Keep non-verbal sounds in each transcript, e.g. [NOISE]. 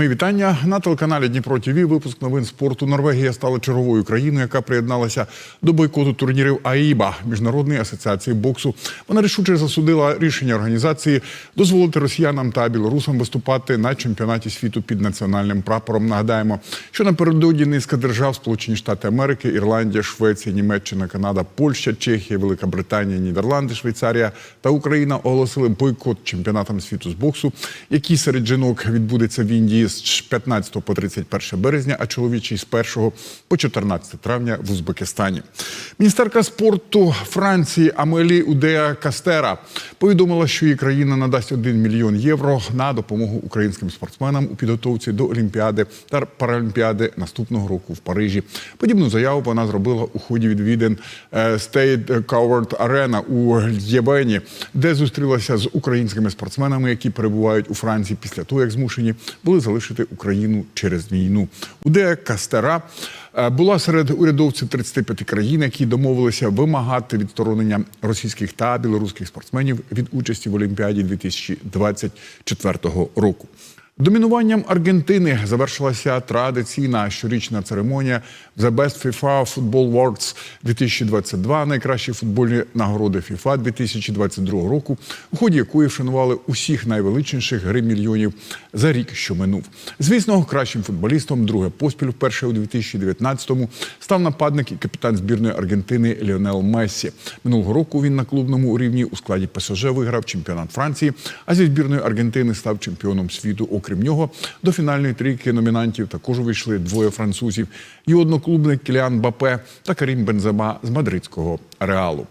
Мої вітання на телеканалі Дніпро ТВ. Випуск новин спорту. Норвегія стала черговою країною, яка приєдналася до бойкоту турнірів АІБА міжнародної асоціації боксу. Вона рішуче засудила рішення організації дозволити росіянам та білорусам виступати на чемпіонаті світу під національним прапором. Нагадаємо, що напередодні низка держав Сполучені Штати Америки, Ірландія, Швеція, Німеччина, Канада, Польща, Чехія, Велика Британія, Нідерланди, Швейцарія та Україна оголосили бойкот чемпіонатам світу з боксу, який серед жінок відбудеться в Індії з 15 по 31 березня, а чоловічий з 1 по 14 травня в Узбекистані. Міністерка спорту Франції Амелі Удея Кастера повідомила, що її країна надасть 1 мільйон євро на допомогу українським спортсменам у підготовці до Олімпіади та Паралімпіади наступного року в Парижі. Подібну заяву вона зробила у ході відвідин е, State Covered Arena у Єбені, де зустрілася з українськими спортсменами, які перебувають у Франції після того, як змушені були залишити Україну через війну. Удея Кастера е, була серед урядовців 35 країн, які домовилися вимагати відсторонення російських та білоруських спортсменів від участі в Олімпіаді 2024 року. Домінуванням Аргентини завершилася традиційна щорічна церемонія The Best FIFA Football Awards 2022, найкращі футбольні нагороди FIFA 2022 року, у ході якої вшанували усіх найвеличніших гри мільйонів за рік, що минув. Звісно, кращим футболістом друге поспіль вперше у 2019-му став нападник і капітан збірної Аргентини Ліонел Мессі. Минулого року він на клубному рівні у складі ПСЖ виграв чемпіонат Франції, а зі збірної Аргентини став чемпіоном світу. Окрім нього, до фінальної трійки номінантів також увійшли двоє французів: і одноклубник Кіліан Бапе та Карім Бензема з мадридського реалу.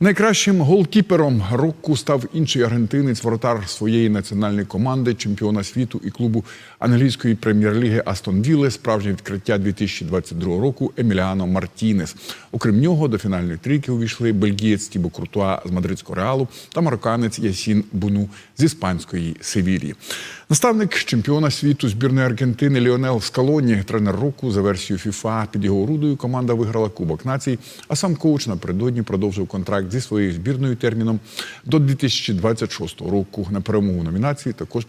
Найкращим голкіпером року став інший аргентинець, воротар своєї національної команди, чемпіона світу і клубу англійської прем'єр-ліги Астон Вілли, справжнє відкриття 2022 року Еміліано Мартінес. Окрім нього, до фінальної трійки увійшли бельгієць Тібо Куртуа з мадридського реалу та марокканець Ясін Буну з іспанської Севілії. Наставник чемпіона світу збірної Аргентини Ліонел Скалоні, тренер року за версією ФІФА. Під його орудою команда виграла Кубок націй, а сам коуч напередодні продовжив контракт зі своєю збірною терміном до 2026 року. На перемогу номінації також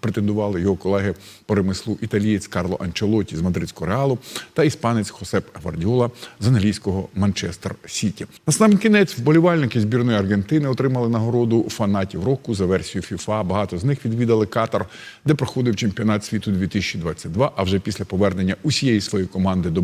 претендували його колеги по ремеслу італієць Карло Анчелоті з мадридського реалу та іспанець Хосеп Гвардіола з англійського Манчестер Сіті. На сам кінець вболівальники збірної Аргентини отримали нагороду фанатів року за версією ФІФА. Багато з них відвідали Катар, де проходив чемпіонат світу 2022, А вже після повернення усієї своєї команди до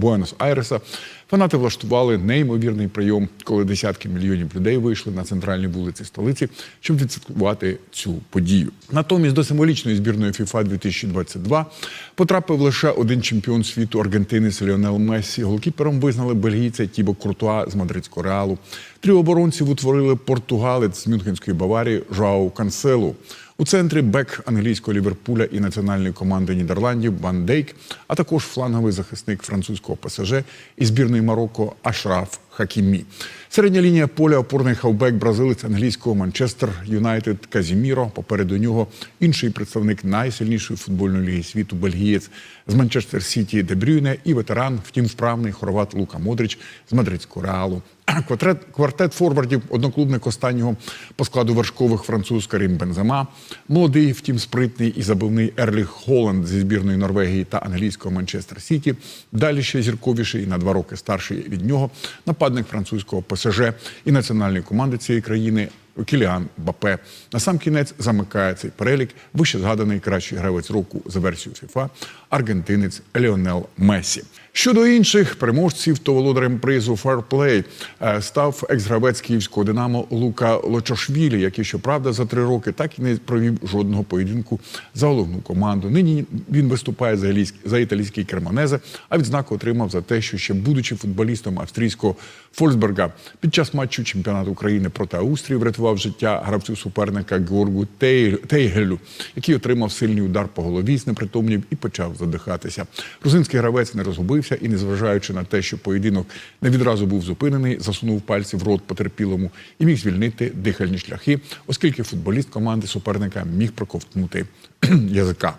Буенос-Айреса фанати влаштували неймовірний прийом, коли десятки мільйонів людей вийшли на центральні вулиці столиці, щоб відсвяткувати цю подію. Натомість до символічної збірної ФІФА 2022 потрапив лише один чемпіон світу аргентинець Ліонел Мессі. Голкіпером визнали бельгійця Тібо Куртуа з мадридського реалу. Три оборонців утворили португалець з Мюнхенської Баварії Жоау Канселу. У центрі бек англійського Ліверпуля і національної команди Нідерландів Ван Дейк, а також фланговий захисник французького ПСЖ і збірної Марокко Ашраф Хакімі. Середня лінія поля опорний хавбек бразилець англійського Манчестер Юнайтед Казіміро. Попереду нього інший представник найсильнішої футбольної ліги світу бельгієць з Манчестер Сіті Дебрюйне і ветеран, втім вправний хорват Лука Модрич з мадридського реалу. [CLEARS THROAT] Квартет, квартет форвардів, одноклубник останнього по складу вершкових француз Карім Бензема, молодий, втім спритний і забивний Ерліх Холланд зі збірної Норвегії та англійського Манчестер Сіті. Далі ще зірковіший і на два роки старший від нього нападник французького ПСЖ і національної команди цієї країни. Кіліан Бапе на сам кінець замикає цей перелік. Вище згаданий кращий гравець року за версією ФІФА аргентинець Ліонел Месі. Щодо інших переможців, то володарем призу е, став екс-гравець київського динамо Лука Лочошвілі, який, щоправда, за три роки так і не провів жодного поєдинку за головну команду. Нині він виступає за, за італійський Керманезе, а відзнаку отримав за те, що ще будучи футболістом австрійського Фольсберга, під час матчу чемпіонату України проти Австрії врятував життя гравцю суперника Георгу Тейгелю, який отримав сильний удар по голові, знепритомнів і почав задихатися. Грузинський гравець не розгубився і, незважаючи на те, що поєдинок не відразу був зупинений, засунув пальці в рот потерпілому і міг звільнити дихальні шляхи, оскільки футболіст команди суперника міг проковтнути [CLEARS THROAT] язика.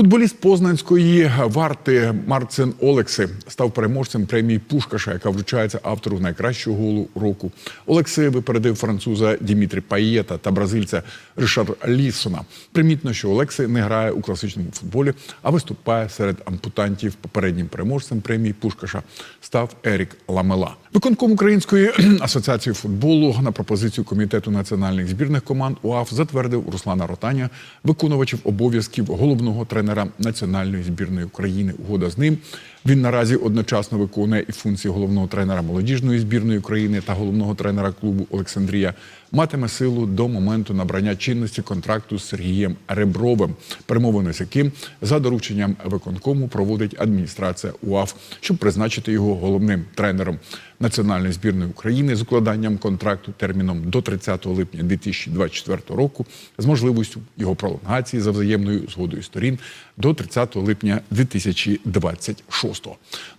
Футболіст Познанської варти Марцин Олекси став переможцем премії Пушкаша, яка вручається автору найкращого голу року. Олекси випередив француза Дімітрі Паєта та бразильця Ришар Лісона. Примітно, що Олекси не грає у класичному футболі, а виступає серед ампутантів. Попереднім переможцем премії Пушкаша став Ерік Ламела. Виконком Української [CLEARS THROAT] асоціації футболу на пропозицію комітету національних збірних команд УАФ затвердив Руслана Ротаня, виконувачів обов'язків головного тренера національної збірної України. Угода з ним він наразі одночасно виконує і функції головного тренера молодіжної збірної України та головного тренера клубу Олександрія. Матиме силу до моменту набрання чинності контракту з Сергієм Ребровим, перемовини з яким за дорученням виконкому проводить адміністрація УАФ, щоб призначити його головним тренером національної збірної України з укладанням контракту терміном до 30 липня 2024 року з можливістю його пролонгації за взаємною згодою сторін до 30 липня 2026.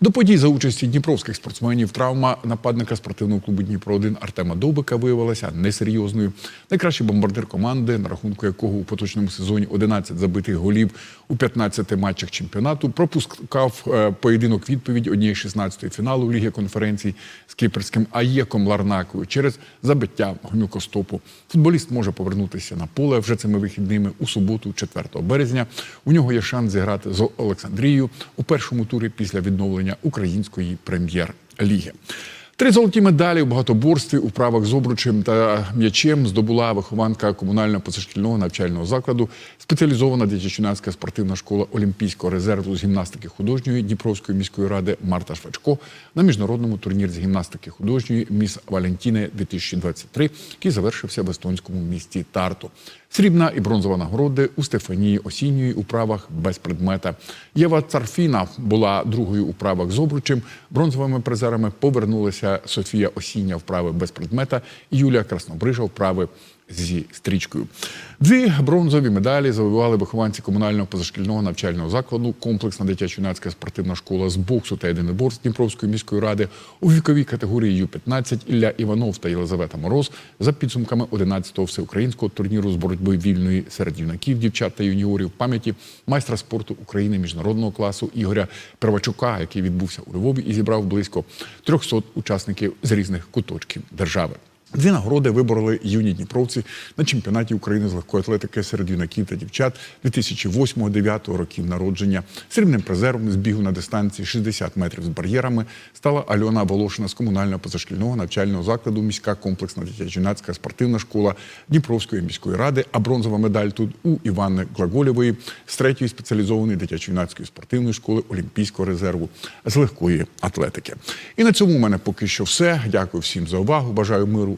До подій за участі дніпровських спортсменів травма нападника спортивного клубу Дніпро 1 Артема Довбика виявилася несерйозною. Найкращий бомбардир команди, на рахунку якого у поточному сезоні 11 забитих голів у 15 матчах чемпіонату, пропускав е, поєдинок відповідь однієї 16-ї фіналу Ліги конференцій з кіпрським Аєком Ларнакою через забиття гомілкостопу. Футболіст може повернутися на поле вже цими вихідними у суботу, 4 березня. У нього є шанс зіграти з Олександрією у першому турі після відновлення української прем'єр-ліги. Три золоті медалі у багатоборстві у правах з обручем та м'ячем здобула вихованка комунального позашкільного навчального закладу, спеціалізована дитячо-юнацька спортивна школа Олімпійського резерву з гімнастики художньої Дніпровської міської ради Марта Швачко на міжнародному турнірі з гімнастики художньої Міс Валентіне 2023, який завершився в естонському місті Тарту. Срібна і бронзова нагороди у Стефанії Осінньої у правах без предмета. Єва Царфіна була другою у правах з обручем. Бронзовими призерами повернулися Софія Осіння вправи без предмета і Юлія Краснобрижа вправи зі стрічкою. Дві бронзові медалі завоювали вихованці комунального позашкільного навчального закладу, комплексна дитячо-юнацька спортивна школа з боксу та єдиноборств Дніпровської міської ради у віковій категорії Ю-15 Ілля Іванов та Єлизавета Мороз за підсумками 11-го всеукраїнського турніру з боротьби вільної серед юнаків, дівчат та юніорів пам'яті майстра спорту України міжнародного класу Ігоря Первачука, який відбувся у Львові і зібрав близько 300 учасників з різних куточків держави. Дві нагороди вибороли юні дніпровці на чемпіонаті України з легкої атлетики серед юнаків та дівчат 2008-2009 років народження. Срібним призером з бігу на дистанції 60 метрів з бар'єрами стала Альона Волошина з комунального позашкільного навчального закладу міська комплексна дитячо-юнацька спортивна школа Дніпровської міської ради. А бронзова медаль тут у Івани Глаголєвої з третьої спеціалізованої дитячо-юнацької спортивної школи Олімпійського резерву з легкої атлетики. І на цьому у мене поки що все. Дякую всім за увагу. Бажаю миру,